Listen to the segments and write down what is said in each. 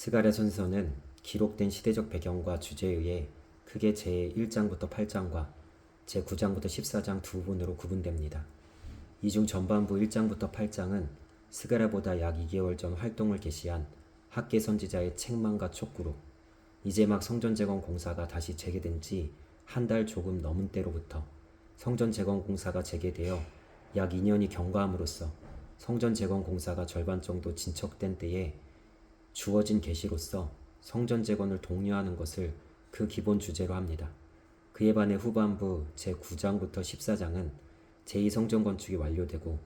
스가랴 선서는 기록된 시대적 배경과 주제에 의해 크게 제1장부터 8장과 제9장부터 14장 두 부분으로 구분됩니다. 이 중 전반부 1장부터 8장은 스가랴보다 약 2개월 전 활동을 개시한 학계 선지자의 책망과 촉구로 이제 막 성전 재건 공사가 다시 재개된 지 한 달 조금 넘은 때로부터 성전 재건 공사가 재개되어 약 2년이 경과함으로써 성전 재건 공사가 절반 정도 진척된 때에 주어진 계시로서 성전 재건을 독려하는 것을 그 기본 주제로 합니다. 그에 반해 후반부 제9장부터 14장은 제2성전 건축이 완료되고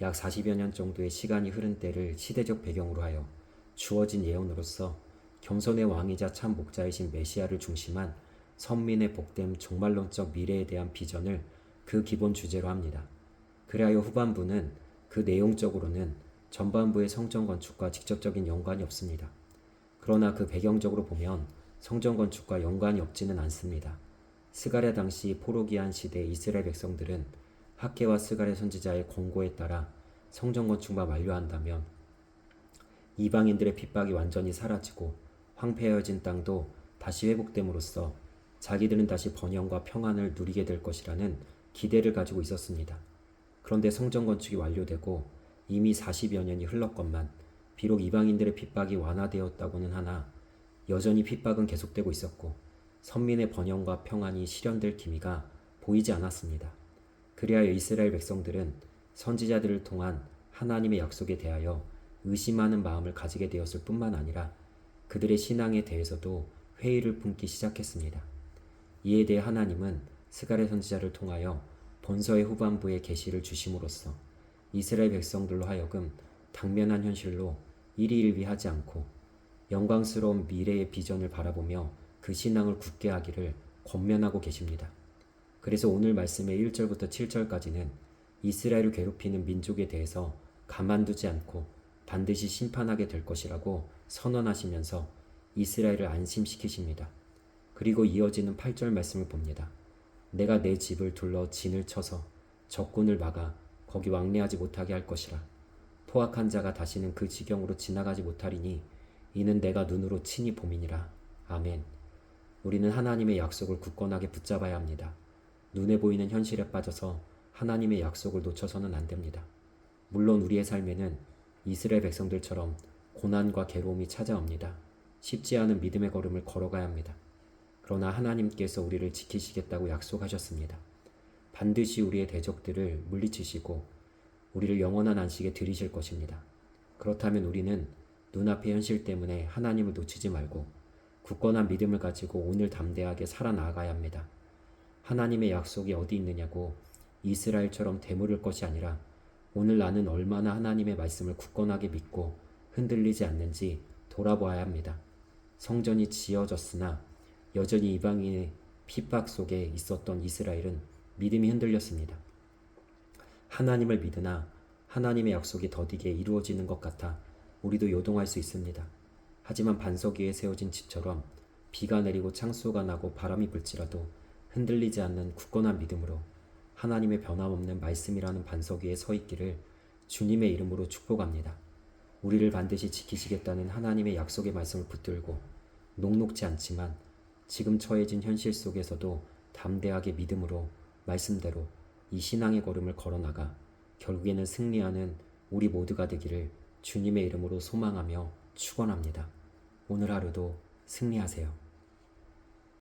약 40여 년 정도의 시간이 흐른 때를 시대적 배경으로 하여 주어진 예언으로서 겸손의 왕이자 참 목자이신 메시아를 중심한 선민의 복됨 종말론적 미래에 대한 비전을 그 기본 주제로 합니다. 그리하여 후반부는 그 내용적으로는 전반부의 성전 건축과 직접적인 연관이 없습니다. 그러나 그 배경적으로 보면 성전 건축과 연관이 없지는 않습니다. 스가랴 당시 포로기한 시대 이스라엘 백성들은 학계와 스가랴 선지자의 권고에 따라 성전 건축만 완료한다면 이방인들의 핍박이 완전히 사라지고 황폐해진 땅도 다시 회복됨으로써 자기들은 다시 번영과 평안을 누리게 될 것이라는 기대를 가지고 있었습니다. 그런데 성전 건축이 완료되고 이미 40여 년이 흘렀건만 비록 이방인들의 핍박이 완화되었다고는 하나 여전히 핍박은 계속되고 있었고 선민의 번영과 평안이 실현될 기미가 보이지 않았습니다. 그리하여 이스라엘 백성들은 선지자들을 통한 하나님의 약속에 대하여 의심하는 마음을 가지게 되었을 뿐만 아니라 그들의 신앙에 대해서도 회의를 품기 시작했습니다. 이에 대해 하나님은 스가랴 선지자를 통하여 본서의 후반부에 계시를 주심으로써 이스라엘 백성들로 하여금 당면한 현실로 일희일비하지 않고 영광스러운 미래의 비전을 바라보며 그 신앙을 굳게 하기를 권면하고 계십니다. 그래서 오늘 말씀의 1절부터 7절까지는 이스라엘을 괴롭히는 민족에 대해서 가만두지 않고 반드시 심판하게 될 것이라고 선언하시면서 이스라엘을 안심시키십니다. 그리고 이어지는 8절 말씀을 봅니다. 내가 내 집을 둘러 진을 쳐서 적군을 막아 거기 왕래하지 못하게 할 것이라. 포악한 자가 다시는 그 지경으로 지나가지 못하리니 이는 내가 눈으로 친히 봄이니라. 아멘. 우리는 하나님의 약속을 굳건하게 붙잡아야 합니다. 눈에 보이는 현실에 빠져서 하나님의 약속을 놓쳐서는 안 됩니다. 물론 우리의 삶에는 이스라엘 백성들처럼 고난과 괴로움이 찾아옵니다. 쉽지 않은 믿음의 걸음을 걸어가야 합니다. 그러나 하나님께서 우리를 지키시겠다고 약속하셨습니다. 반드시 우리의 대적들을 물리치시고 우리를 영원한 안식에 들이실 것입니다. 그렇다면 우리는 눈앞의 현실 때문에 하나님을 놓치지 말고 굳건한 믿음을 가지고 오늘 담대하게 살아나가야 합니다. 하나님의 약속이 어디 있느냐고 이스라엘처럼 되물을 것이 아니라 오늘 나는 얼마나 하나님의 말씀을 굳건하게 믿고 흔들리지 않는지 돌아보아야 합니다. 성전이 지어졌으나 여전히 이방인의 핍박 속에 있었던 이스라엘은 믿음이 흔들렸습니다. 하나님을 믿으나 하나님의 약속이 더디게 이루어지는 것 같아 우리도 요동할 수 있습니다. 하지만 반석 위에 세워진 집처럼 비가 내리고 창수가 나고 바람이 불지라도 흔들리지 않는 굳건한 믿음으로 하나님의 변함없는 말씀이라는 반석 위에 서 있기를 주님의 이름으로 축복합니다. 우리를 반드시 지키시겠다는 하나님의 약속의 말씀을 붙들고 녹록지 않지만 지금 처해진 현실 속에서도 담대하게 믿음으로 말씀대로 이 신앙의 걸음을 걸어나가 결국에는 승리하는 우리 모두가 되기를 주님의 이름으로 소망하며 축원합니다. 오늘 하루도 승리하세요.